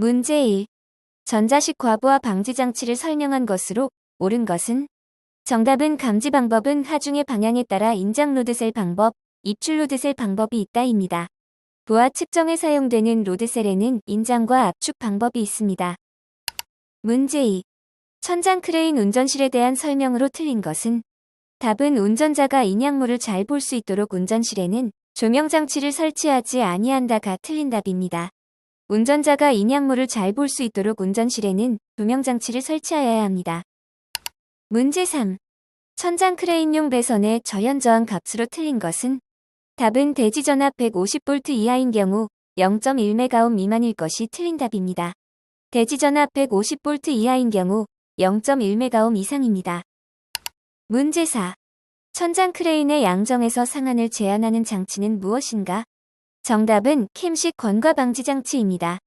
문제 1. 전자식 과부하 방지 장치를 설명한 것으로 옳은 것은 정답은 감지 방법은 하중의 방향에 따라 인장 로드셀 방법, 입출 로드셀 방법이 있다입니다. 부하 측정에 사용되는 로드셀에는 인장과 압축 방법이 있습니다. 문제 2. 천장 크레인 운전실에 대한 설명으로 틀린 것은 답은 운전자가 인양물을 잘 볼 수 있도록 운전실에는 조명 장치를 설치하지 아니한다가 틀린 답입니다. 운전자가 인양물을 잘 볼 수 있도록 운전실에는 조명 장치를 설치하여야 합니다. 문제 3. 천장 크레인용 배선의 저연 저항 값으로 틀린 것은 답은 대지 전압 150V 이하인 경우 0.1메가옴 미만일 것이 틀린 답입니다. 대지 전압 150V 이하인 경우 0.1메가옴 이상입니다. 문제 4. 천장 크레인의 양정에서 상한을 제한하는 장치는 무엇인가? 정답은 캠식 건과 방지 장치입니다.